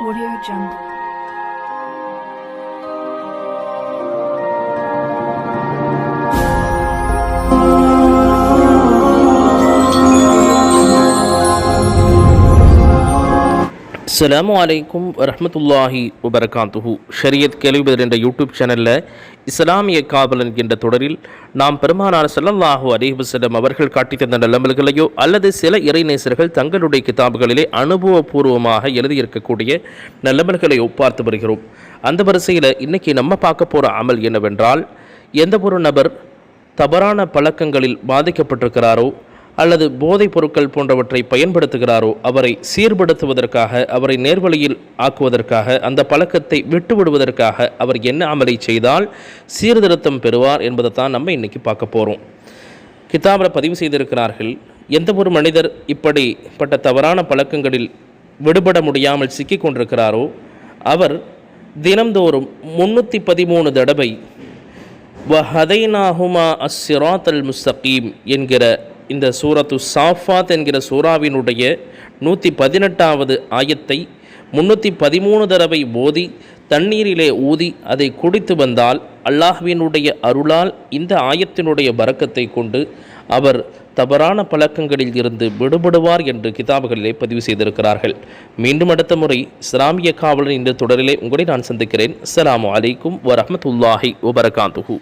Audio Jungle. அஸ்லாம் அலைக்கும் வரமத்துல்லாஹி வபரகாத்துஹு. ஷரியத் கேள்விபதர் என்ற யூடியூப் சேனலில் இஸ்லாமிய காவலன் என்கின்ற தொடரில் நாம் பெருமானார் ஸல்லல்லாஹு அலைஹி அவர்கள் காட்டி தந்த நல்லமல்களையோ அல்லது சில இறைநேசர்கள் தங்களுடைய கிதாபுகளிலே அனுபவபூர்வமாக எழுதியிருக்கக்கூடிய நல்லமல்களையோ பார்த்து வருகிறோம். அந்த வரிசையில் இன்றைக்கி நம்ம பார்க்க போகிற அமல் என்னவென்றால் எந்த ஒரு நபர் தவறான பழக்கங்களில் பாதிக்கப்பட்டிருக்கிறாரோ அல்லது போதைப் பொருட்கள் போன்றவற்றை பயன்படுத்துகிறாரோ அவரை சீர்படுத்துவதற்காக அவரை நேர்வழியில் ஆக்குவதற்காக அந்த பழக்கத்தை விட்டு விடுவதற்காக அவர் என்ன அமலை செய்தால் சீர்திருத்தம் பெறுவார் என்பதை தான் நம்ம இன்றைக்கி பார்க்க போகிறோம் கிதாபில் பதிவு செய்திருக்கிறார்கள் எந்த ஒரு மனிதர் இப்படிப்பட்ட தவறான பழக்கங்களில் விடுபட முடியாமல் சிக்கிக் கொண்டிருக்கிறாரோ அவர் தினம்தோறும் முன்னூற்றி பதிமூணு தடவை வஹதைனாகுமா அஸ்ஸிராத் அல் முஸ்தகீம் என்கிற இந்த சூரத்து சாஃபாத் என்கிற சூறாவினுடைய நூற்றி பதினெட்டாவது ஆயத்தை முன்னூற்றி பதிமூணு தடவை ஓதி தண்ணீரிலே ஊதி அதை குடித்து வந்தால் அல்லாஹ்வினுடைய அருளால் இந்த ஆயத்தினுடைய பறக்கத்தை கொண்டு அவர் தவறான பழக்கங்களில் இருந்து விடுபடுவார் என்று கிதாபுகளிலே பதிவு செய்திருக்கிறார்கள். மீண்டும் அடுத்த முறை இஸ்லாமிய காவலர் இந்த தொடரிலே உங்களை நான் சந்திக்கிறேன். அஸ்லாம் அலைக்கும் வரமத்துல்லாஹி வபரகாத்துஹு.